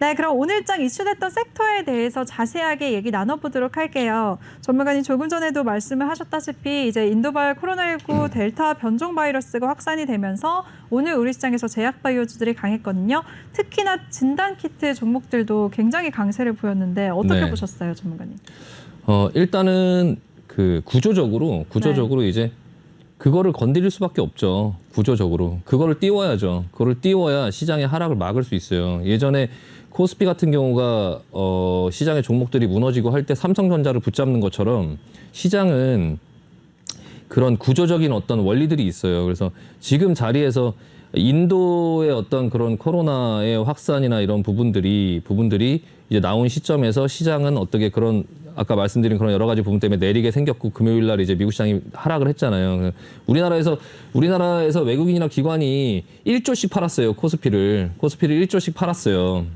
네, 그럼 오늘장 이슈됐던 섹터에 대해서 자세하게 얘기 나눠보도록 할게요. 전문가님 조금 전에도 말씀을 하셨다시피 이제 인도발 코로나19 델타 변종 바이러스가 확산이 되면서 오늘 우리 시장에서 제약 바이오주들이 강했거든요. 특히나 진단 키트 종목들도 굉장히 강세를 보였는데 어떻게 네. 보셨어요, 전문가님? 어, 일단은 그 구조적으로 구조적으로 이제 그거를 건드릴 수밖에 없죠. 구조적으로. 그거를 띄워야죠. 그거를 띄워야 시장의 하락을 막을 수 있어요. 예전에 코스피 같은 경우가 어, 시장의 종목들이 무너지고 할 때 삼성전자를 붙잡는 것처럼 시장은 그런 구조적인 어떤 원리들이 있어요. 그래서 지금 자리에서 인도의 어떤 그런 코로나의 확산이나 이런 부분들이 부분들이 이제 나온 시점에서 시장은 어떻게 그런 아까 말씀드린 그런 여러 가지 부분 때문에 내리게 생겼고 금요일 날 이제 미국 시장이 하락을 했잖아요. 우리나라에서 우리나라에서 외국인이나 기관이 1조씩 팔았어요. 코스피를 코스피를 1조씩 팔았어요.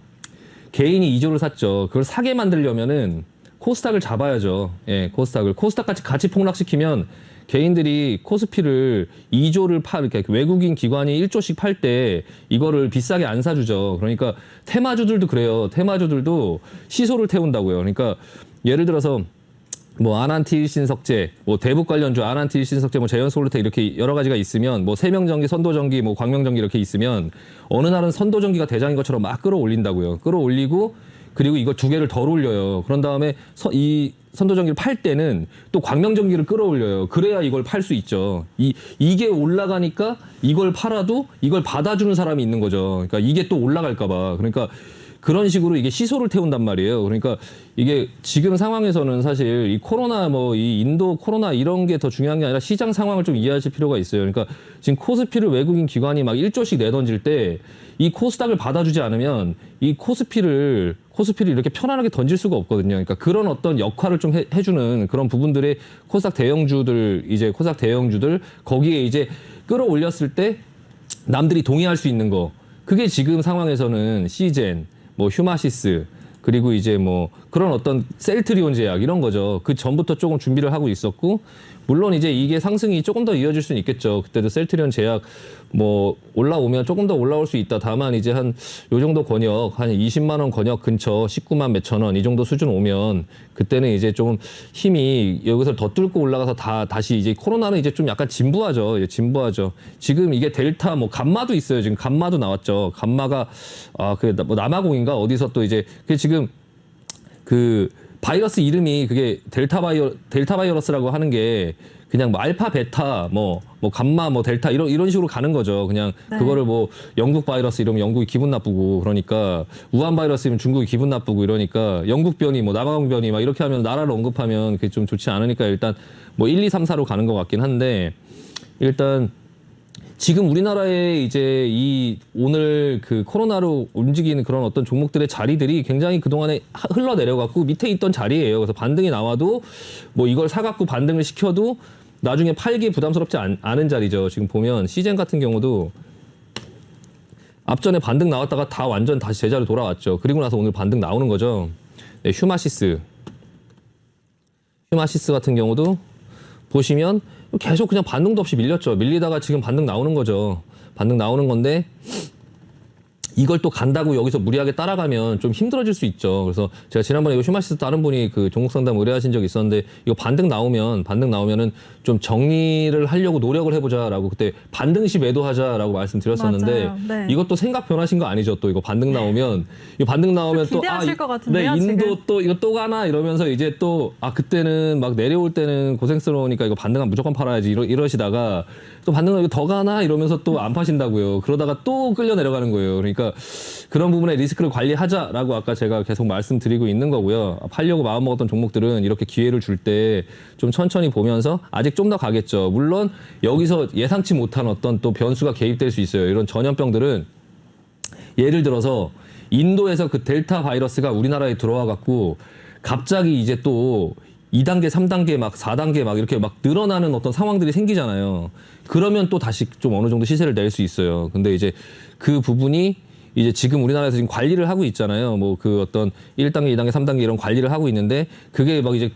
개인이 2조를 샀죠. 그걸 사게 만들려면은 코스닥을 잡아야죠. 예, 코스닥을 코스닥 같이 같이 폭락시키면 개인들이 코스피를 2조를 팔 이렇게 외국인 기관이 1조씩 팔 때 이거를 비싸게 안 사주죠. 그러니까 테마주들도 그래요. 테마주들도 시소를 태운다고요. 그러니까 예를 들어서 뭐 아난티 일신석제, 뭐 대북 관련주 아난티 일신석제, 뭐 제연솔루텍 이렇게 여러 가지가 있으면 뭐 세명전기, 선도전기, 뭐 광명전기 이렇게 있으면 어느 날은 선도전기가 대장인 것처럼 막 끌어올린다고요. 끌어올리고 그리고 이거 두 개를 덜 올려요. 그런 다음에 서- 이 선도전기를 팔 때는 또 광명전기를 끌어올려요. 그래야 이걸 팔 수 있죠. 이 이게 올라가니까 이걸 팔아도 이걸 받아주는 사람이 있는 거죠. 그러니까 이게 또 올라갈까봐. 그러니까 그런 식으로 이게 시소를 태운단 말이에요. 그러니까 이게 지금 상황에서는 사실 이 코로나 뭐 이 인도 코로나 이런 게 더 중요한 게 아니라 시장 상황을 좀 이해하실 필요가 있어요. 그러니까 지금 코스피를 외국인 기관이 막 1조씩 내던질 때 이 코스닥을 받아주지 않으면 이 코스피를 코스피를 이렇게 편안하게 던질 수가 없거든요. 그러니까 그런 어떤 역할을 좀 해, 해주는 그런 부분들의 코스닥 대형주들 이제 코스닥 대형주들 거기에 이제 끌어올렸을 때 남들이 동의할 수 있는 거 그게 지금 상황에서는 시젠 뭐 휴마시스 그리고 이제 뭐 그런 어떤 셀트리온 제약 이런 거죠. 그 전부터 조금 준비를 하고 있었고 물론 이제 이게 상승이 조금 더 이어질 수는 있겠죠 그때도 셀트리온 제약 뭐 올라오면 조금 더 올라올 수 있다 다만 이제 한 요 정도 권역 한 20만 원 권역 근처 19만 몇천 원 이 정도 수준 오면 그때는 이제 좀 힘이 여기서 더 뚫고 올라가서 다 다시 이제 코로나는 이제 좀 약간 진부하죠. 예, 진부하죠. 지금 이게 델타 뭐 감마도 있어요. 지금 감마도 나왔죠. 감마가 아그 뭐 남아공인가 어디서 또 이제 그 지금 그 바이러스 이름이 그게 델타 바이어 델타 바이러스라고 하는 게 그냥 뭐 알파 베타 뭐뭐 감마 뭐 델타 이런 이런 식으로 가는 거죠. 그냥 네. 그거를 뭐 영국 바이러스 이러면 영국이 기분 나쁘고 그러니까 우한 바이러스면 중국이 기분 나쁘고 이러니까 영국 변이 뭐 남아공 변이 막 이렇게 하면 나라를 언급하면 그게 좀 좋지 않으니까 일단 뭐 1, 2, 3, 4로 가는 것 같긴 한데 일단 지금 우리나라에 이제 이 오늘 그 코로나로 움직이는 그런 어떤 종목들의 자리들이 굉장히 그동안에 하- 흘러 내려갔고 밑에 있던 자리예요. 그래서 반등이 나와도 뭐 이걸 사갖고 반등을 시켜도 나중에 팔기 부담스럽지 않, 않은 자리죠. 지금 보면 시젠 같은 경우도 앞전에 반등 나왔다가 다 완전 다시 제자로 돌아왔죠. 그리고 나서 오늘 반등 나오는 거죠. 네, 휴마시스. 휴마시스 같은 경우도 보시면 계속 그냥 반등도 없이 밀렸죠. 밀리다가 지금 반등 나오는 거죠. 반등 나오는 건데 이걸 또 간다고 여기서 무리하게 따라가면 좀 힘들어질 수 있죠. 그래서 제가 지난번에 이거 휴마시스 다른 분이 그 종목 상담 의뢰하신 적이 있었는데 이거 반등 나오면 반등 나오면은 좀 정리를 하려고 노력을 해보자라고 그때 반등 시 매도하자라고 말씀드렸었는데 맞아요. 네. 이것도 생각 변하신 거 아니죠? 또 이거 반등 나오면 이거 반등 나오면 또 기대하실 이- 것 같은데요, 네, 인도 지금? 또 이거 또 가나 이러면서 이제 또 아 그때는 막 내려올 때는 고생스러우니까 이거 반등하면 무조건 팔아야지 이러, 이러시다가 또 반등하면 이거 더 가나 이러면서 또 안 파신다고요. 그러다가 또 끌려 내려가는 거예요. 그러니까 그런 부분에 리스크를 관리하자라고 아까 제가 계속 말씀드리고 있는 거고요. 팔려고 마음먹었던 종목들은 이렇게 기회를 줄 때 좀 천천히 보면서 아직 좀 더 가겠죠. 물론 여기서 예상치 못한 어떤 또 변수가 개입될 수 있어요. 이런 전염병들은 예를 들어서 인도에서 그 델타 바이러스가 우리나라에 들어와 갖고 갑자기 이제 또 2단계, 3단계, 막 4단계 막 이렇게 막 늘어나는 어떤 상황들이 생기잖아요. 그러면 또 다시 좀 어느 정도 시세를 낼 수 있어요. 근데 이제 그 부분이 이제 지금 우리나라에서 지금 관리를 하고 있잖아요. 뭐 그 어떤 1단계, 2단계, 3단계 이런 관리를 하고 있는데 그게 막 이제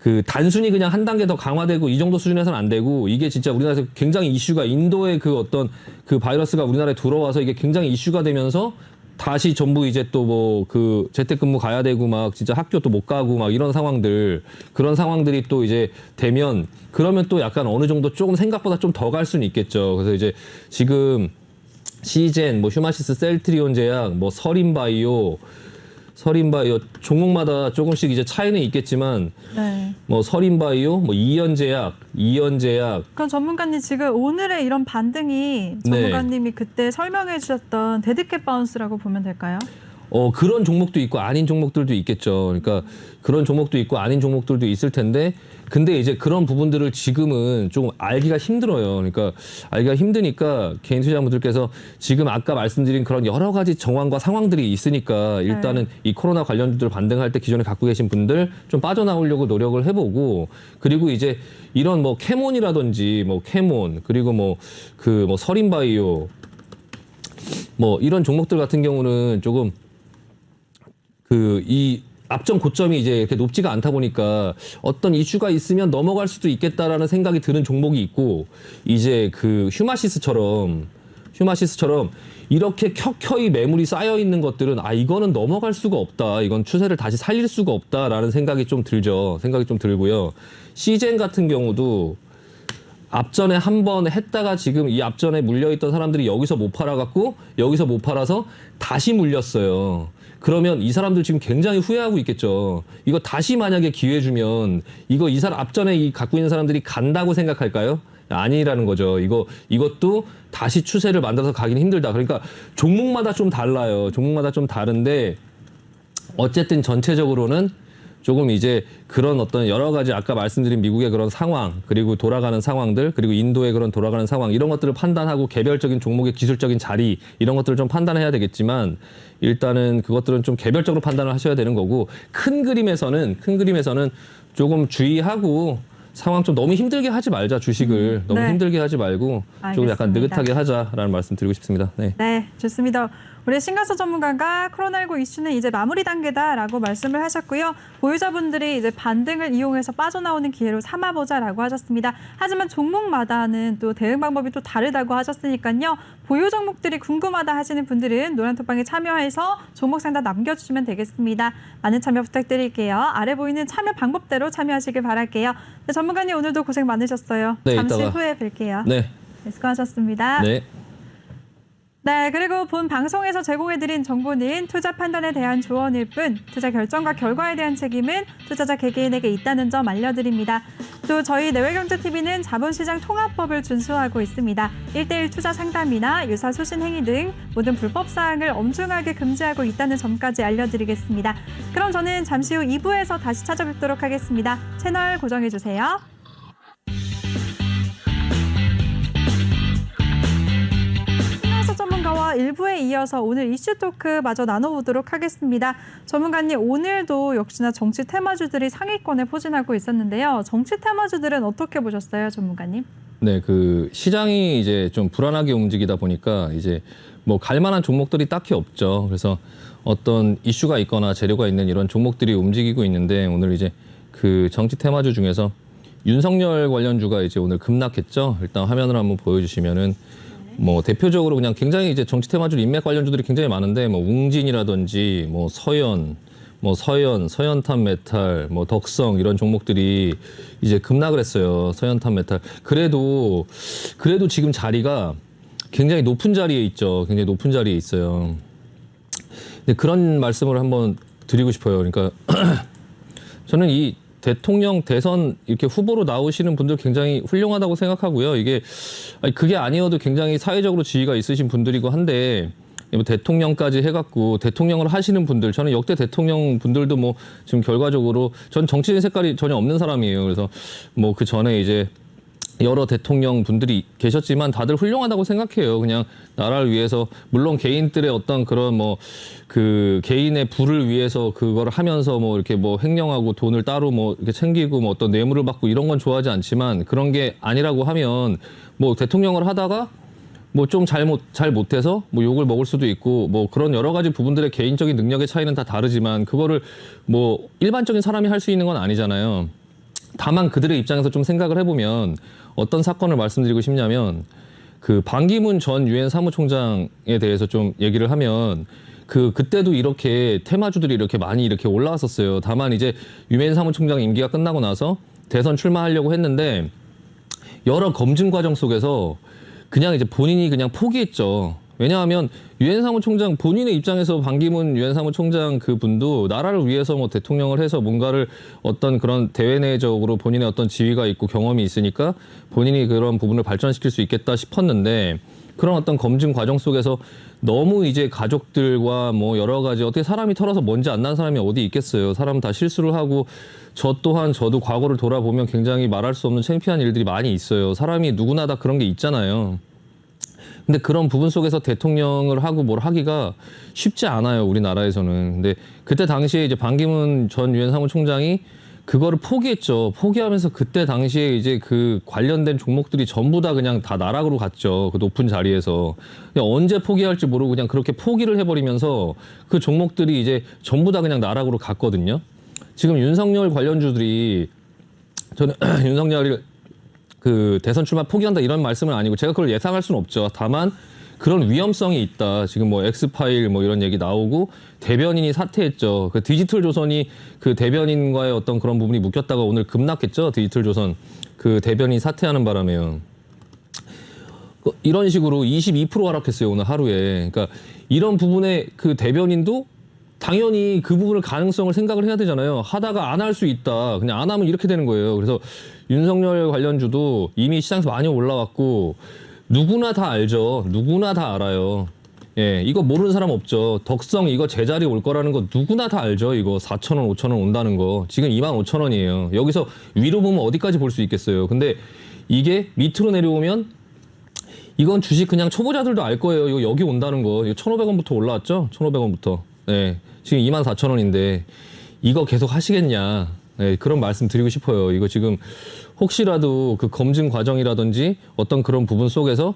그 단순히 그냥 한 단계 더 강화되고 이 정도 수준에서는 안 되고 이게 진짜 우리나라에서 굉장히 이슈가 인도의 그 어떤 그 바이러스가 우리나라에 들어와서 이게 굉장히 이슈가 되면서 다시 전부 이제 또 뭐 그 재택근무 가야 되고 막 진짜 학교 또 못 가고 막 이런 상황들 그런 상황들이 또 이제 되면 그러면 또 약간 어느 정도 조금 생각보다 좀 더 갈 수는 있겠죠. 그래서 이제 지금 시젠, 뭐 휴마시스 셀트리온 제약, 뭐 서린바이오, 서린바이오 종목마다 조금씩 이제 차이는 있겠지만 네. 뭐 서린바이오, 뭐 이연제약, 이연제약 그럼 전문가님 지금 오늘의 이런 반등이 네. 전문가님이 그때 설명해 주셨던 데드캣 바운스라고 보면 될까요? 어 그런 종목도 있고 아닌 종목들도 있겠죠. 그러니까 그런 종목도 있고 아닌 종목들도 있을 텐데 근데 이제 그런 부분들을 지금은 좀 알기가 힘들어요. 그러니까 알기가 힘드니까 개인 투자자분들께서 지금 아까 말씀드린 그런 여러 가지 정황과 상황들이 있으니까 일단은 이 코로나 관련주들 반등할 때 기존에 갖고 계신 분들 좀 빠져나오려고 노력을 해보고 그리고 이제 이런 뭐 캐몬이라든지 뭐 캐몬 그리고 뭐 그뭐 서린바이오 뭐 이런 종목들 같은 경우는 조금 그 이 앞전 고점이 이제 이렇게 높지가 않다 보니까 어떤 이슈가 있으면 넘어갈 수도 있겠다라는 생각이 드는 종목이 있고 이제 그 휴마시스처럼 휴마시스처럼 이렇게 켜켜이 매물이 쌓여 있는 것들은 아 이거는 넘어갈 수가 없다. 이건 추세를 다시 살릴 수가 없다라는 생각이 좀 들죠. 생각이 좀 들고요. 시젠 같은 경우도 앞전에 한 번 했다가 지금 이 앞전에 물려있던 사람들이 여기서 못 팔아갖고 여기서 못 팔아서 다시 물렸어요. 그러면 이 사람들 지금 굉장히 후회하고 있겠죠. 이거 다시 만약에 기회 주면 이거 이 사람 앞전에 이 갖고 있는 사람들이 간다고 생각할까요? 아니라는 거죠. 이거 이것도 다시 추세를 만들어서 가기는 힘들다. 그러니까 종목마다 좀 달라요. 종목마다 좀 다른데 어쨌든 전체적으로는 조금 이제 그런 어떤 여러 가지 아까 말씀드린 미국의 그런 상황 그리고 돌아가는 상황들 그리고 인도의 그런 돌아가는 상황 이런 것들을 판단하고 개별적인 종목의 기술적인 자리 이런 것들을 좀 판단해야 되겠지만 일단은 그것들은 좀 개별적으로 판단을 하셔야 되는 거고 큰 그림에서는 큰 그림에서는 조금 주의하고 상황 좀 너무 힘들게 하지 말자 주식을 너무 네. 힘들게 하지 말고 조금 약간 알겠습니다. 느긋하게 하자라는 말씀 드리고 싶습니다. 네. 네, 좋습니다. 우리 신가수 전문가가 코로나19 이슈는 이제 마무리 단계다라고 말씀을 하셨고요. 보유자분들이 이제 반등을 이용해서 빠져나오는 기회로 삼아보자라고 하셨습니다. 하지만 종목마다는 또 대응 방법이 또 다르다고 하셨으니까요. 보유 종목들이 궁금하다 하시는 분들은 노란톡방에 참여해서 종목 상담 남겨주시면 되겠습니다. 많은 참여 부탁드릴게요. 아래 보이는 참여 방법대로 참여하시길 바랄게요. 네, 전문가님 오늘도 고생 많으셨어요. 네, 잠시 이따가. 후에 뵐게요. 네. 네, 수고하셨습니다. 네. 네, 그리고 본 방송에서 제공해드린 정보는 투자 판단에 대한 조언일 뿐 투자 결정과 결과에 대한 책임은 투자자 개개인에게 있다는 점 알려드립니다. 또 저희 내외경제TV는 자본시장 통합법을 준수하고 있습니다. 1대1 투자 상담이나 유사 수신 행위 등 모든 불법 사항을 엄중하게 금지하고 있다는 점까지 알려드리겠습니다. 그럼 저는 잠시 후 2부에서 다시 찾아뵙도록 하겠습니다. 채널 고정해주세요. 전문가와 일부에 이어서 오늘 이슈 토크 마저 나눠보도록 하겠습니다. 전문가님 오늘도 역시나 정치 테마주들이 상위권에 포진하고 있었는데요. 정치 테마주들은 어떻게 보셨어요, 전문가님? 네, 그 시장이 이제 좀 불안하게 움직이다 보니까 이제 뭐 갈만한 종목들이 딱히 없죠. 그래서 어떤 이슈가 있거나 재료가 있는 이런 종목들이 움직이고 있는데 오늘 이제 그 정치 테마주 중에서 윤석열 관련주가 이제 오늘 급락했죠. 일단 화면을 한번 보여주시면은 뭐 대표적으로 그냥 굉장히 이제 정치 테마주 인맥 관련주들이 굉장히 많은데 뭐 웅진이라든지 뭐 서현 뭐 서현, 서현탄 메탈, 뭐 덕성 이런 종목들이 이제 급락을 했어요. 서현탄 메탈. 그래도 그래도 지금 자리가 굉장히 높은 자리에 있죠. 굉장히 높은 자리에 있어요. 근데 그런 말씀을 한번 드리고 싶어요. 그러니까 저는 이 대통령 대선 이렇게 후보로 나오시는 분들 굉장히 훌륭하다고 생각하고요. 이게 아니, 그게 아니어도 굉장히 사회적으로 지위가 있으신 분들이고 한데 뭐 대통령까지 해갖고 대통령을 하시는 분들 저는 역대 대통령 분들도 뭐 지금 결과적으로 전 정치인 색깔이 전혀 없는 사람이에요. 그래서 뭐 그 전에 이제 여러 대통령 분들이 계셨지만 다들 훌륭하다고 생각해요. 그냥 나라를 위해서 물론 개인들의 어떤 그런 뭐 그 개인의 부를 위해서 그걸 하면서 뭐 이렇게 뭐 횡령하고 돈을 따로 뭐 이렇게 챙기고 뭐 어떤 뇌물을 받고 이런 건 좋아하지 않지만 그런 게 아니라고 하면 뭐 대통령을 하다가 뭐 좀 잘못 잘 못해서 뭐 욕을 먹을 수도 있고 뭐 그런 여러 가지 부분들의 개인적인 능력의 차이는 다 다르지만 그거를 뭐 일반적인 사람이 할 수 있는 건 아니잖아요. 다만 그들의 입장에서 좀 생각을 해보면 어떤 사건을 말씀드리고 싶냐면 그 반기문 전 유엔 사무총장에 대해서 좀 얘기를 하면 그 그때도 이렇게 테마주들이 이렇게 많이 이렇게 올라왔었어요. 다만 이제 유엔 사무총장 임기가 끝나고 나서 대선 출마하려고 했는데 여러 검증 과정 속에서 그냥 이제 본인이 그냥 포기했죠. 왜냐하면 유엔 사무총장 본인의 입장에서 반기문 유엔 사무총장 그 분도 나라를 위해서 뭐 대통령을 해서 뭔가를 어떤 그런 대외 내적으로 본인의 어떤 지위가 있고 경험이 있으니까 본인이 그런 부분을 발전시킬 수 있겠다 싶었는데 그런 어떤 검증 과정 속에서 너무 이제 가족들과 뭐 여러 가지 어떻게 사람이 털어서 먼지 안 난 사람이 어디 있겠어요. 사람 다 실수를 하고 저 또한 저도 과거를 돌아보면 굉장히 말할 수 없는 창피한 일들이 많이 있어요. 사람이 누구나 다 그런 게 있잖아요. 근데 그런 부분 속에서 대통령을 하고 뭘 하기가 쉽지 않아요 우리나라에서는. 근데 그때 당시에 이제 반기문 전 유엔 사무총장이 그거를 포기했죠. 포기하면서 그때 당시에 이제 그 관련된 종목들이 전부 다 그냥 다 나락으로 갔죠. 그 높은 자리에서 언제 포기할지 모르고 그냥 그렇게 포기를 해버리면서 그 종목들이 이제 전부 다 그냥 나락으로 갔거든요. 지금 윤석열 관련주들이 저는 윤석열이 그 대선 출마 포기한다 이런 말씀은 아니고 제가 그걸 예상할 수는 없죠. 다만 그런 위험성이 있다. 지금 뭐 엑스파일 뭐 이런 얘기 나오고 대변인이 사퇴했죠. 그 디지털 조선이 그 대변인과의 어떤 그런 부분이 묶였다가 오늘 급락했죠. 디지털 조선 그 대변인 사퇴하는 바람에요. 그 이런 식으로 22% 하락했어요 오늘 하루에. 그러니까 이런 부분에 그 대변인도 당연히 그 부분을 가능성을 생각을 해야 되잖아요. 하다가 안 할 수 있다. 그냥 안 하면 이렇게 되는 거예요. 그래서 윤석열 관련주도 이미 시장에서 많이 올라왔고 누구나 다 알죠. 누구나 다 알아요. 예, 이거 모르는 사람 없죠. 덕성 이거 제자리 올 거라는 거 누구나 다 알죠. 이거 4천 원, 5천 원 온다는 거. 지금 2만 5천 원이에요. 여기서 위로 보면 어디까지 볼 수 있겠어요. 근데 이게 밑으로 내려오면 이건 주식 그냥 초보자들도 알 거예요. 이거 여기 온다는 거. 이거 1,500원부터 올라왔죠? 1,500원부터. 네. 지금 24,000원인데 이거 계속 하시겠냐. 네, 그런 말씀 드리고 싶어요. 이거 지금 혹시라도 그 검증 과정이라든지 어떤 그런 부분 속에서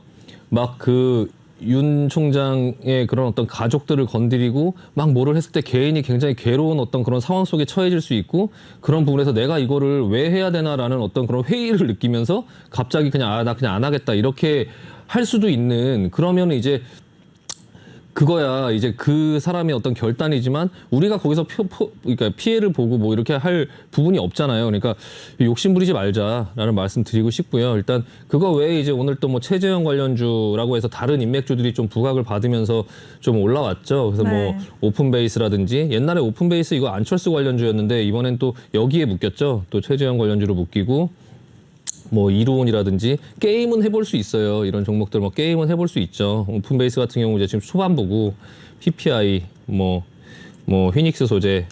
막 그 윤 총장의 그런 어떤 가족들을 건드리고 막 뭐를 했을 때 개인이 굉장히 괴로운 어떤 그런 상황 속에 처해질 수 있고 그런 부분에서 내가 이거를 왜 해야 되나라는 어떤 그런 회의를 느끼면서 갑자기 그냥 아 나 그냥 안 하겠다 이렇게 할 수도 있는 그러면 이제 그거야 이제 그 사람의 어떤 결단이지만 우리가 거기서 표, 포, 그러니까 피해를 보고 뭐 이렇게 할 부분이 없잖아요. 그러니까 욕심 부리지 말자라는 말씀 드리고 싶고요. 일단 그거 외에 이제 오늘 또 뭐 최재형 관련주라고 해서 다른 인맥주들이 좀 부각을 받으면서 좀 올라왔죠. 그래서 네. 뭐 오픈 베이스라든지 옛날에 오픈 베이스 이거 안철수 관련주였는데 이번엔 또 여기에 묶였죠. 또 최재형 관련주로 묶이고 뭐 이루온이라든지 게임은 해볼 수 있어요. 이런 종목들 뭐 게임은 해볼 수 있죠. 오픈 베이스 같은 경우 이제 지금 초반부고 PPI 뭐뭐 휘닉스 소재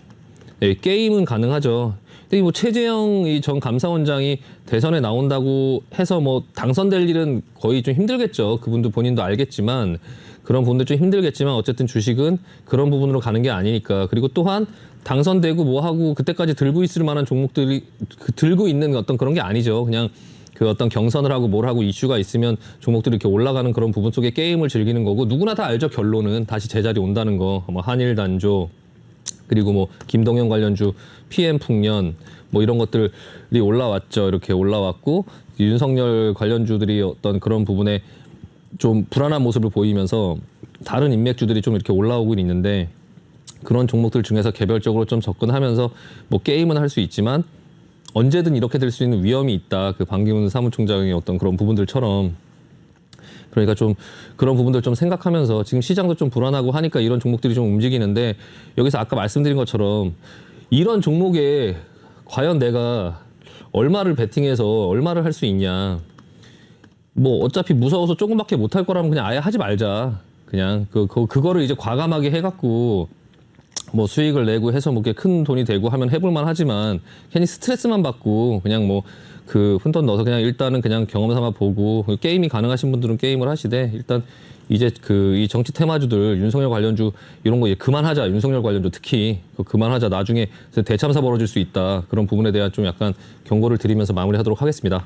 예, 게임은 가능하죠. 근데 뭐 최재형 이 전 감사원장이 대선에 나온다고 해서 뭐 당선될 일은 거의 좀 힘들겠죠. 그분도 본인도 알겠지만 그런 부분도 좀 힘들겠지만 어쨌든 주식은 그런 부분으로 가는 게 아니니까. 그리고 또한 당선되고 뭐 하고 그때까지 들고 있을 만한 종목들이 그 들고 있는 어떤 그런 게 아니죠. 그냥 그 어떤 경선을 하고 뭘 하고 이슈가 있으면 종목들이 이렇게 올라가는 그런 부분 속에 게임을 즐기는 거고 누구나 다 알죠. 결론은 다시 제자리 온다는 거. 뭐 한일 단조 그리고 뭐 김동현 관련주 PM 풍년 뭐 이런 것들이 올라왔죠. 이렇게 올라왔고 윤석열 관련주들이 어떤 그런 부분에 좀 불안한 모습을 보이면서 다른 인맥주들이 좀 이렇게 올라오고 있는데 그런 종목들 중에서 개별적으로 좀 접근하면서 뭐 게임은 할 수 있지만 언제든 이렇게 될 수 있는 위험이 있다. 그 반기문 사무총장의 어떤 그런 부분들처럼 그러니까 좀 그런 부분들 좀 생각하면서 지금 시장도 좀 불안하고 하니까 이런 종목들이 좀 움직이는데 여기서 아까 말씀드린 것처럼 이런 종목에 과연 내가 얼마를 베팅해서 얼마를 할 수 있냐. 뭐 어차피 무서워서 조금밖에 못할 거라면 그냥 아예 하지 말자. 그냥 그, 그 그거를 이제 과감하게 해갖고 뭐 수익을 내고 해서 뭐 이렇게 큰 돈이 되고 하면 해볼만 하지만 괜히 스트레스만 받고 그냥 뭐그 훈돈 넣어서 그냥 일단은 그냥 경험 삼아 보고 그 게임이 가능하신 분들은 게임을 하시되 일단 이제 그 이 정치 테마주들 윤석열 관련주 이런 거 이제 그만하자 윤석열 관련주 특히 그만하자 나중에 대참사 벌어질 수 있다 그런 부분에 대한 좀 약간 경고를 드리면서 마무리하도록 하겠습니다.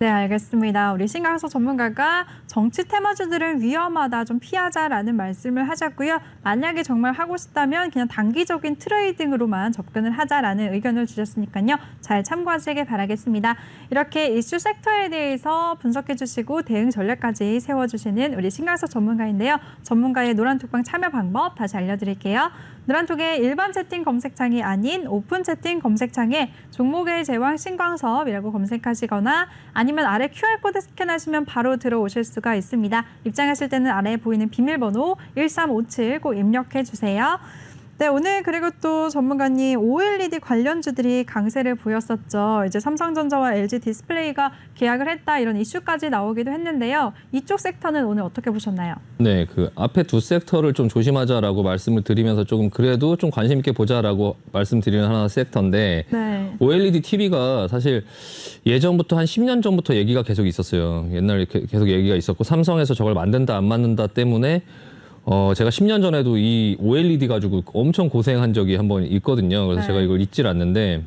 네, 알겠습니다. 우리 신강석 전문가가 정치 테마주들은 위험하다, 좀 피하자라는 말씀을 하셨고요. 만약에 정말 하고 싶다면 그냥 단기적인 트레이딩으로만 접근을 하자라는 의견을 주셨으니까요. 잘 참고하시길 바라겠습니다. 이렇게 이슈 섹터에 대해서 분석해 주시고 대응 전략까지 세워주시는 우리 신강석 전문가인데요. 전문가의 노란톡방 참여 방법 다시 알려드릴게요. 노란톡의 일반 채팅 검색창이 아닌 오픈 채팅 검색창에 종목의 제왕 신광섭이라고 검색하시거나 아니 면 아래 QR코드 스캔하시면 바로 들어오실 수가 있습니다. 입장하실 때는 아래에 보이는 비밀번호 1357 꼭 입력해 주세요. 네, 오늘 그리고 또 전문가님 OLED 관련주들이 강세를 보였었죠. 이제 삼성전자와 LG 디스플레이가 계약을 했다 이런 이슈까지 나오기도 했는데요. 이쪽 섹터는 오늘 어떻게 보셨나요? 네, 그 앞에 두 섹터를 좀 조심하자라고 말씀을 드리면서 조금 그래도 좀 관심 있게 보자라고 말씀드리는 하나 섹터인데 네. OLED TV가 사실 예전부터 한 10년 전부터 얘기가 계속 있었어요. 옛날에 게- 계속 얘기가 있었고 삼성에서 저걸 만든다 안 만든다 때문에 어 제가 10년 전에도 이 OLED 가지고 엄청 고생한 적이 한 번 있거든요. 그래서 네. 제가 이걸 잊질 않는데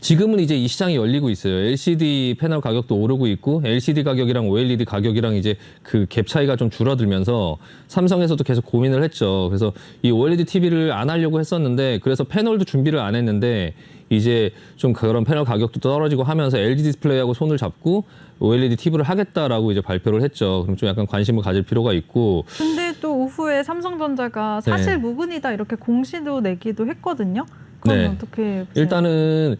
지금은 이제 이 시장이 열리고 있어요. LCD 패널 가격도 오르고 있고 LCD 가격이랑 OLED 가격이랑 이제 그 갭 차이가 좀 줄어들면서 삼성에서도 계속 고민을 했죠. 그래서 이 OLED TV를 안 하려고 했었는데 그래서 패널도 준비를 안 했는데 이제 좀 그런 패널 가격도 떨어지고 하면서 LG 디스플레이하고 손을 잡고 OLED TV를 하겠다라고 이제 발표를 했죠. 그럼 좀 약간 관심을 가질 필요가 있고 근데 또 오후에 삼성전자가 사실 네. 무근이다 이렇게 공시도 내기도 했거든요. 그건 네. 어떻게 보세요? 일단은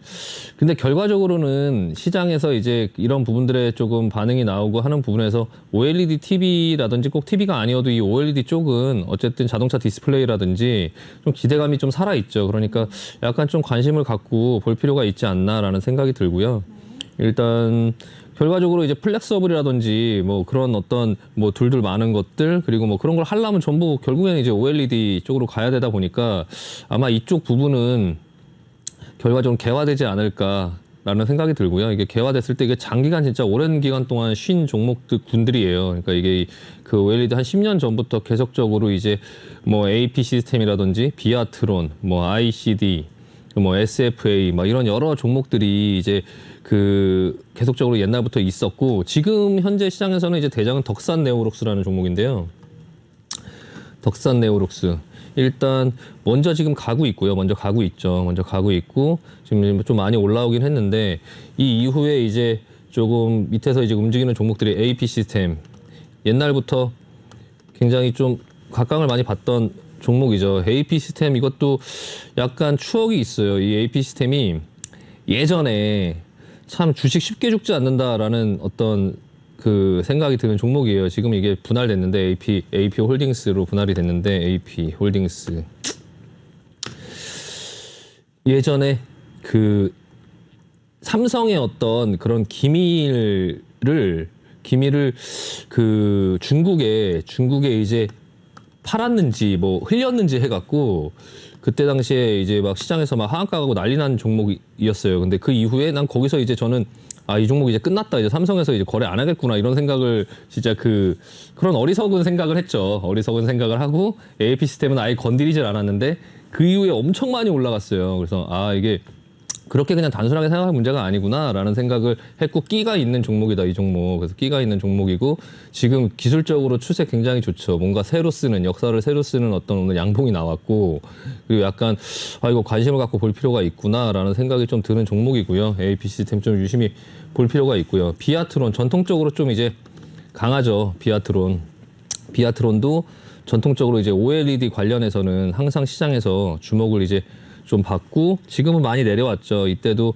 근데 결과적으로는 시장에서 이제 이런 부분들에 조금 반응이 나오고 하는 부분에서 OLED TV라든지 꼭 TV가 아니어도 이 OLED 쪽은 어쨌든 자동차 디스플레이라든지 좀 기대감이 좀 살아 있죠. 그러니까 약간 좀 관심을 갖고 볼 필요가 있지 않나라는 생각이 들고요. 일단 결과적으로 이제 플렉서블이라든지 뭐 그런 어떤 뭐 둘둘 많은 것들 그리고 뭐 그런 걸 하려면 전부 결국에는 이제 OLED 쪽으로 가야 되다 보니까 아마 이쪽 부분은 결과적으로 개화되지 않을까 라는 생각이 들고요. 이게 개화됐을 때 이게 장기간 진짜 오랜 기간 동안 쉰 종목들 군들이에요. 그러니까 이게 그 OLED 한 10년 전부터 계속적으로 이제 뭐 AP 시스템이라든지 비아트론, 뭐 ICD, 뭐 SFA 막 이런 여러 종목들이 이제 그 계속적으로 옛날부터 있었고 지금 현재 시장에서는 이제 대장은 덕산 네오록스라는 종목인데요. 덕산 네오록스 일단 먼저 지금 가고 있고요. 먼저 가고 있죠. 먼저 가고 있고 지금 좀 많이 올라오긴 했는데 이 이후에 이제 조금 밑에서 이제 움직이는 종목들이 AP 시스템 옛날부터 굉장히 좀 각광을 많이 받던 종목이죠. AP 시스템 이것도 약간 추억이 있어요. 이 AP 시스템이 예전에 참 주식 쉽게 죽지 않는다라는 어떤 그 생각이 드는 종목이에요. 지금 이게 분할됐는데 AP AP 홀딩스로 분할이 됐는데 AP 홀딩스 예전에 그 삼성의 어떤 그런 기밀을 기밀을 그 중국에 중국에 이제 팔았는지 뭐 흘렸는지 해갖고 그때 당시에 이제 막 시장에서 막 하한가 가고 난리 난 종목이었어요. 근데 그 이후에 난 거기서 이제 저는 아 이 종목 이제 끝났다 이제 삼성에서 이제 거래 안 하겠구나 이런 생각을 진짜 그 그런 어리석은 생각을 했죠. 어리석은 생각을 하고 AP 시스템은 아예 건드리질 않았는데 그 이후에 엄청 많이 올라갔어요. 그래서 아 이게 그렇게 그냥 단순하게 생각할 문제가 아니구나라는 생각을 했고 끼가 있는 종목이다 이 종목. 그래서 끼가 있는 종목이고 지금 기술적으로 추세 굉장히 좋죠. 뭔가 새로 쓰는 역사를 새로 쓰는 어떤 오늘 양봉이 나왔고 그리고 약간 아 이거 관심을 갖고 볼 필요가 있구나라는 생각이 좀 드는 종목이고요. AP 시스템 좀 유심히 볼 필요가 있고요. 비아트론 전통적으로 좀 이제 강하죠 비아트론. 비아트론도 전통적으로 이제 OLED 관련해서는 항상 시장에서 주목을 이제 좀 받고 지금은 많이 내려왔죠. 이때도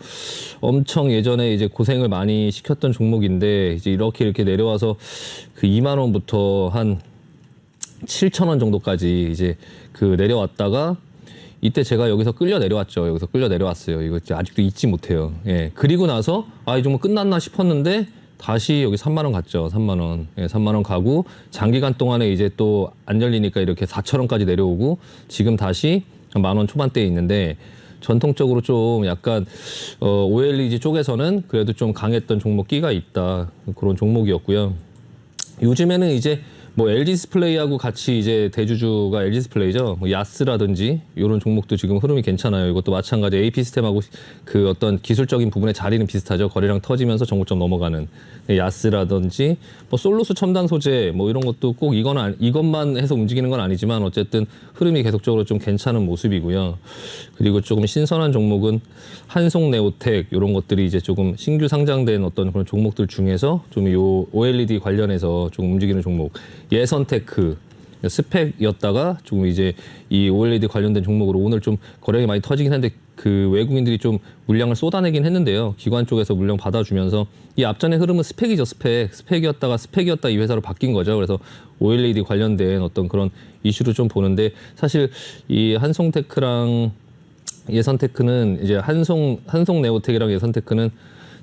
엄청 예전에 이제 고생을 많이 시켰던 종목인데 이제 이렇게 이렇게 내려와서 그 2만 원부터 한 7천 원 정도까지 이제 그 내려왔다가 이때 제가 여기서 끌려 내려왔죠. 여기서 끌려 내려왔어요. 이거 아직도 잊지 못해요. 예. 그리고 나서 아, 이 종목 끝났나 싶었는데 다시 여기 3만 원 갔죠. 3만 원. 예, 3만 원 가고 장기간 동안에 이제 또 안 열리니까 이렇게 4천 원까지 내려오고 지금 다시 만 원 초반대에 있는데 전통적으로 좀 약간 어, OLED 쪽에서는 그래도 좀 강했던 종목 끼가 있다. 그런 종목이었고요. 요즘에는 이제 뭐 LG 디스플레이하고 같이 이제 대주주가 LG 디스플레이죠. 뭐 야스라든지 이런 종목도 지금 흐름이 괜찮아요. 이것도 마찬가지 AP 시스템하고 그 어떤 기술적인 부분의 자리는 비슷하죠. 거래량 터지면서 정고점 넘어가는 네, 야스라든지 뭐 솔루스 첨단 소재 뭐 이런 것도 꼭 이건 아니, 이것만 해서 움직이는 건 아니지만 어쨌든 흐름이 계속적으로 좀 괜찮은 모습이고요. 그리고 조금 신선한 종목은 한송 네오텍 이런 것들이 이제 조금 신규 상장된 어떤 그런 종목들 중에서 좀 요 OLED 관련해서 조금 움직이는 종목 예선 테크 스펙이었다가 조금 이제 이 OLED 관련된 종목으로 오늘 좀 거래량이 많이 터지긴 했는데 그 외국인들이 좀 물량을 쏟아내긴 했는데요. 기관 쪽에서 물량 받아주면서 이 앞전의 흐름은 스펙이죠, 스펙. 스펙이었다가 스펙이었다 이 회사로 바뀐 거죠. 그래서 OLED 관련된 어떤 그런 이슈를 좀 보는데 사실 이 한송테크랑 예선테크는 이제 한송 한송 네오텍이랑 예선테크는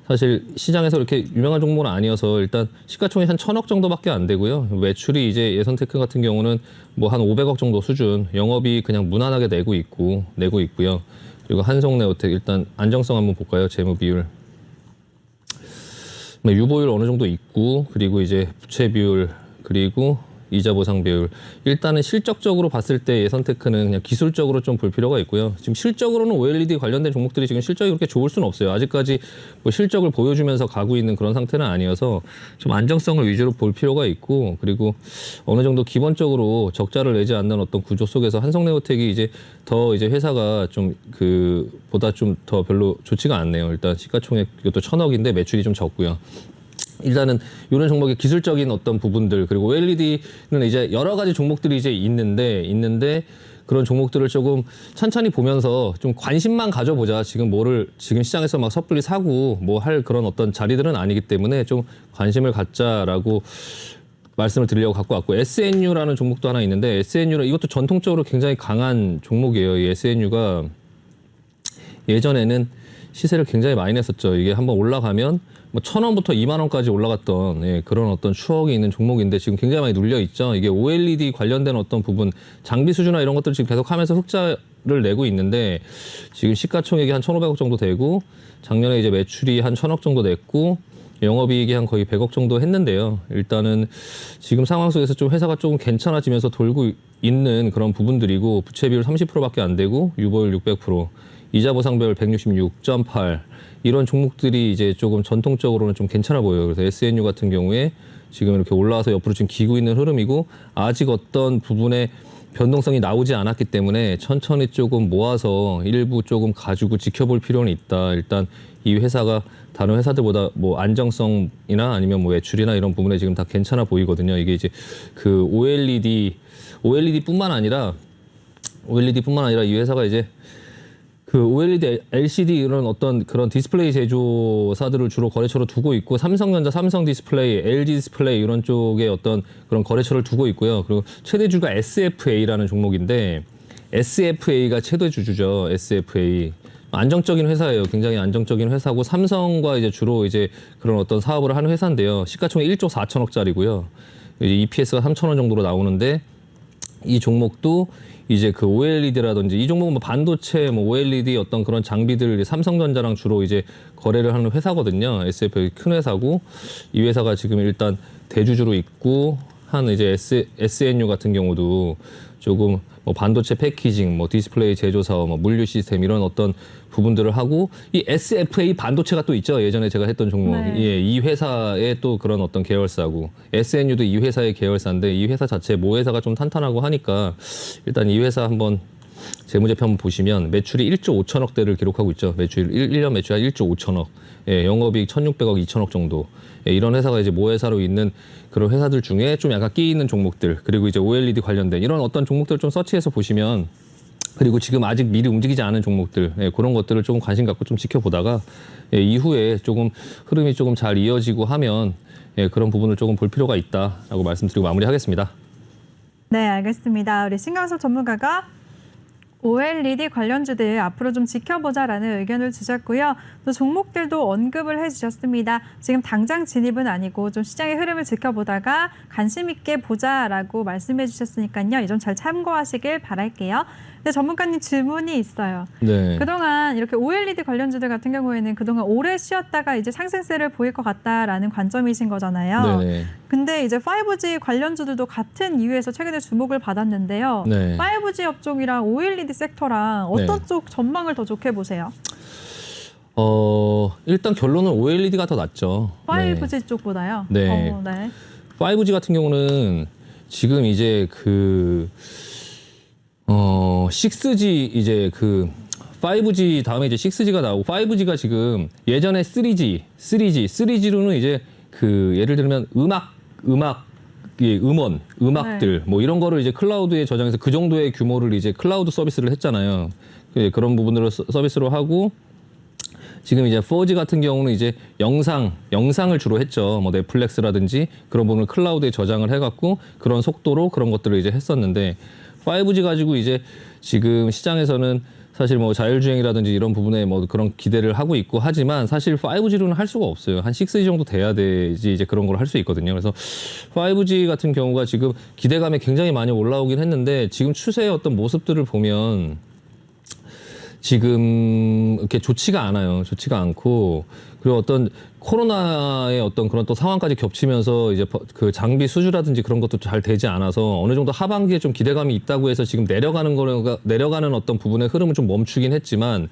사실 시장에서 이렇게 유명한 종목은 아니어서 일단 시가총액 한 천억 정도밖에 안 되고요. 매출이 이제 예선테크 같은 경우는 뭐 한 500억 정도 수준, 영업이 그냥 무난하게 내고 있고 내고 있고요. 그리고 한송 네오텍 일단 안정성 한번 볼까요? 재무 비율. 네, 유보율 어느 정도 있고 그리고 이제 부채 비율 그리고 이자 보상 비율 일단은 실적적으로 봤을 때 예선 테크는 그냥 기술적으로 좀 볼 필요가 있고요. 지금 실적으로는 OLED 관련된 종목들이 지금 실적이 그렇게 좋을 수는 없어요. 아직까지 뭐 실적을 보여주면서 가고 있는 그런 상태는 아니어서 좀 안정성을 위주로 볼 필요가 있고 그리고 어느 정도 기본적으로 적자를 내지 않는 어떤 구조 속에서 한성네오텍이 이제 더 이제 회사가 좀 그 보다 좀 더 별로 좋지가 않네요. 일단 시가총액 이것도 천억인데 매출이 좀 적고요. 일단은 이런 종목의 기술적인 어떤 부분들 그리고 OLED는 이제 여러 가지 종목들이 이제 있는데 있는데 그런 종목들을 조금 천천히 보면서 좀 관심만 가져보자. 지금 뭐를 지금 시장에서 막 섣불리 사고 뭐 할 그런 어떤 자리들은 아니기 때문에 좀 관심을 갖자라고 말씀을 드리려고 갖고 왔고 SNU라는 종목도 하나 있는데 SNU는 이것도 전통적으로 굉장히 강한 종목이에요. 이 SNU가 예전에는 시세를 굉장히 많이 냈었죠. 이게 한번 올라가면 뭐천 원부터 이만 원까지 올라갔던 예, 그런 어떤 추억이 있는 종목인데 지금 굉장히 많이 눌려 있죠. 이게 OLED 관련된 어떤 부분 장비 수주나 이런 것들 지금 계속하면서 흑자를 내고 있는데 지금 시가총액이 한 1,500억 정도 되고 작년에 이제 매출이 한 1,000억 정도 냈고 영업이익이 한 거의 100억 정도 했는데요. 일단은 지금 상황 속에서 좀 회사가 조금 괜찮아지면서 돌고 있는 그런 부분들이고 부채 비율 30%밖에 안 되고 유보율 600%, 이자 보상 비율 166.8 이런 종목들이 이제 조금 전통적으로는 좀 괜찮아 보여요. 그래서 SNU 같은 경우에 지금 이렇게 올라와서 옆으로 지금 기고 있는 흐름이고 아직 어떤 부분에 변동성이 나오지 않았기 때문에 천천히 조금 모아서 일부 조금 가지고 지켜볼 필요는 있다. 일단 이 회사가 다른 회사들보다 뭐 안정성이나 아니면 뭐 매출이나 이런 부분에 지금 다 괜찮아 보이거든요. 이게 이제 그 OLED OLED뿐만 아니라 OLED뿐만 아니라 이 회사가 이제 그 OLED, LCD 이런 어떤 그런 디스플레이 제조사들을 주로 거래처로 두고 있고 삼성전자, 삼성 디스플레이, LG 디스플레이 이런 쪽에 어떤 그런 거래처를 두고 있고요. 그리고 최대주가 SFA라는 종목인데 SFA가 최대주주죠. SFA. 안정적인 회사예요. 굉장히 안정적인 회사고 삼성과 이제 주로 이제 그런 어떤 사업을 하는 회사인데요. 시가총액 1조 4천억짜리고요. 이제 EPS가 3천 원 정도로 나오는데 이 종목도 이제 그 OLED라든지 이 종목은 뭐 반도체, 뭐 OLED 어떤 그런 장비들 삼성전자랑 주로 이제 거래를 하는 회사거든요. SF 큰 회사고 이 회사가 지금 일단 대주주로 있고 한 이제 S, SNU 같은 경우도 조금 뭐 반도체 패키징, 뭐 디스플레이 제조 사업, 뭐 물류 시스템 이런 어떤 부분들을 하고 이 SFA 반도체가 또 있죠. 예전에 제가 했던 종목. 네. 예, 이 회사의 또 그런 어떤 계열사고 SNU도 이 회사의 계열사인데 이 회사 자체 모 회사가 좀 탄탄하고 하니까 일단 이 회사 한번 재무제표 한번 보시면 매출이 1조 5천억 대를 기록하고 있죠. 매출 1, 1년 매출 한 1조 5천억. 예, 영업이익 1,600억, 2천억 정도. 예, 이런 회사가 이제 모 회사로 있는 그런 회사들 중에 좀 약간 끼 있는 종목들 그리고 이제 OLED 관련된 이런 어떤 종목들 좀 서치해서 보시면 그리고 지금 아직 미리 움직이지 않은 종목들 예, 그런 것들을 조금 관심 갖고 좀 지켜보다가 예, 이후에 조금 흐름이 조금 잘 이어지고 하면 예, 그런 부분을 조금 볼 필요가 있다라고 말씀드리고 마무리하겠습니다. 네, 알겠습니다. 우리 신강석 전문가가 OLED 관련주들 앞으로 좀 지켜보자라는 의견을 주셨고요. 또 종목들도 언급을 해주셨습니다. 지금 당장 진입은 아니고 좀 시장의 흐름을 지켜보다가 관심 있게 보자라고 말씀해 주셨으니까요. 이 점 잘 참고하시길 바랄게요. 근데 전문가님 질문이 있어요. 네. 그동안 이렇게 OLED 관련주들 같은 경우에는 그동안 오래 쉬었다가 이제 상승세를 보일 것 같다라는 관점이신 거잖아요. 네네. 근데 이제 5G 관련주들도 같은 이유에서 최근에 주목을 받았는데요. 네. 5G 업종이랑 OLED 섹터랑 어떤 네. 쪽 전망을 더 좋게 보세요? 어, 일단 결론은 OLED가 더 낫죠. 네. 5G 쪽보다요? 네. 어, 네. 5G 같은 경우는 지금 이제 그, 어, 6G 이제 그 5G 다음에 이제 6G가 나오고 5G가 지금 예전에 3G, 3G, 3G로는 이제 그 예를 들면 음악, 음악, 이 음원, 음악들 뭐 이런 거를 이제 클라우드에 저장해서 그 정도의 규모를 이제 클라우드 서비스를 했잖아요. 그 그런 부분으로 서- 서비스로 하고 지금 이제 4G 같은 경우는 이제 영상, 영상을 주로 했죠. 뭐 넷플릭스라든지 그런 부분을 클라우드에 저장을 해갖고 그런 속도로 그런 것들을 이제 했었는데 5G 가지고 이제 지금 시장에서는 사실 뭐 자율주행이라든지 이런 부분에 뭐 그런 기대를 하고 있고 하지만 사실 5G로는 할 수가 없어요. 한 6G 정도 돼야 되지 이제 그런 걸 할 수 있거든요. 그래서 5G 같은 경우가 지금 기대감이 굉장히 많이 올라오긴 했는데 지금 추세의 어떤 모습들을 보면 지금 이렇게 좋지가 않아요. 좋지가 않고 그리고 어떤 코로나의 어떤 그런 또 상황까지 겹치면서 이제 버- 그 장비 수주라든지 그런 것도 잘 되지 않아서 어느 정도 하반기에 좀 기대감이 있다고 해서 지금 내려가는 거가 내려가는 어떤 부분의 흐름은 좀 멈추긴 했지만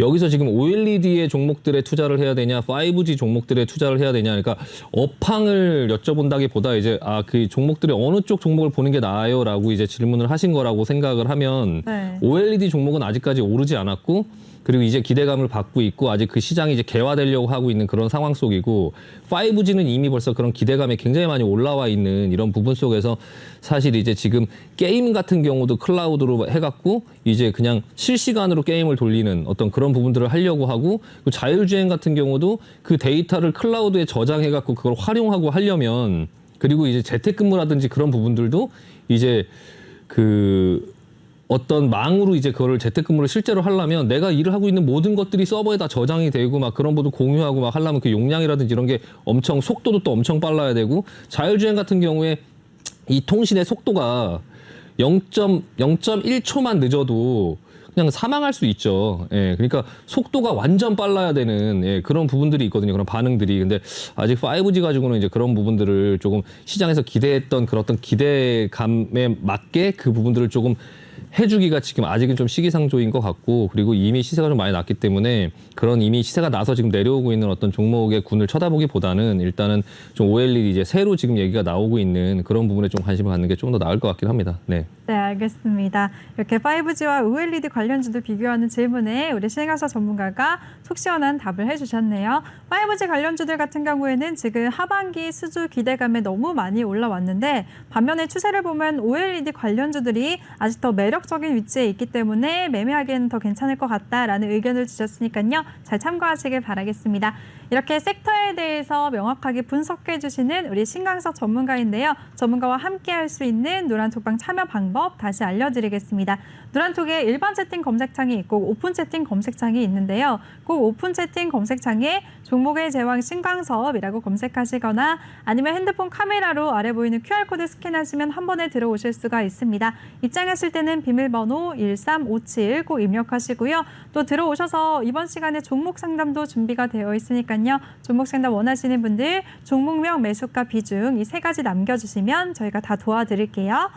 여기서 지금 OLED의 종목들에 투자를 해야 되냐, 5G 종목들에 투자를 해야 되냐, 그러니까 업황을 여쭤본다기보다 이제 아 그 종목들이 어느 쪽 종목을 보는 게 나아요라고 이제 질문을 하신 거라고 생각을 하면 네. OLED 종목은 아직까지 오르지 않았고 그리고 이제 기대감을 받고 있고 아직 그 시장이 이제 개화되려고 하고 있는 그런 상황 속이고 5G는 이미 벌써 그런 기대감이 굉장히 많이 올라와 있는 이런 부분 속에서 사실 이제 지금 게임 같은 경우도 클라우드로 해갖고 이제 그냥 실시간으로 게임을 돌리는 어떤 그런 부분들을 하려고 하고 그 자율주행 같은 경우도 그 데이터를 클라우드에 저장해갖고 그걸 활용하고 하려면 그리고 이제 재택근무라든지 그런 부분들도 이제 그 어떤 망으로 이제 그거를 재택근무를 실제로 하려면 내가 일을 하고 있는 모든 것들이 서버에 다 저장이 되고 막 그런 것도 공유하고 막 하려면 그 용량이라든지 이런 게 엄청 속도도 또 엄청 빨라야 되고 자율주행 같은 경우에 이 통신의 속도가 0.0.1초만 늦어도 그냥 사망할 수 있죠. 예, 그러니까 속도가 완전 빨라야 되는 예, 그런 부분들이 있거든요. 그런 반응들이. 근데 아직 5G 가지고는 이제 그런 부분들을 조금 시장에서 기대했던 그런 어떤 기대감에 맞게 그 부분들을 조금 해주기가 지금 아직은 좀 시기상조인 것 같고 그리고 이미 시세가 좀 많이 났기 때문에 그런 이미 시세가 나서 지금 내려오고 있는 어떤 종목의 군을 쳐다보기보다는 일단은 좀 OLED 이제 새로 지금 얘기가 나오고 있는 그런 부분에 좀 관심을 갖는 게 좀 더 나을 것 같긴 합니다. 네. 네, 알겠습니다. 이렇게 5G와 OLED 관련주도 비교하는 질문에 우리 신강사 전문가가 속 시원한 답을 해주셨네요. 5G 관련주들 같은 경우에는 지금 하반기 수주 기대감에 너무 많이 올라왔는데 반면에 추세를 보면 OLED 관련주들이 아직 더 매력적인 위치에 있기 때문에 매매하기에는 더 괜찮을 것 같다라는 의견을 주셨으니까요. 잘 참고하시길 바라겠습니다. 이렇게 섹터에 대해서 명확하게 분석해 주시는 우리 신강석 전문가인데요. 전문가와 함께 할 수 있는 노란 톡방 참여 방법 다시 알려드리겠습니다. 노란톡에 일반 채팅 검색창이 있고 오픈 채팅 검색창이 있는데요. 꼭 오픈 채팅 검색창에 종목의 제왕 신광섭이라고 검색하시거나 아니면 핸드폰 카메라로 아래 보이는 QR코드 스캔하시면 한 번에 들어오실 수가 있습니다. 입장하실 때는 비밀번호 1357 꼭 입력하시고요. 또 들어오셔서 이번 시간에 종목 상담도 준비가 되어 있으니까요. 종목 상담 원하시는 분들 종목명 매수가 비중 이 세 가지 남겨주시면 저희가 다 도와드릴게요.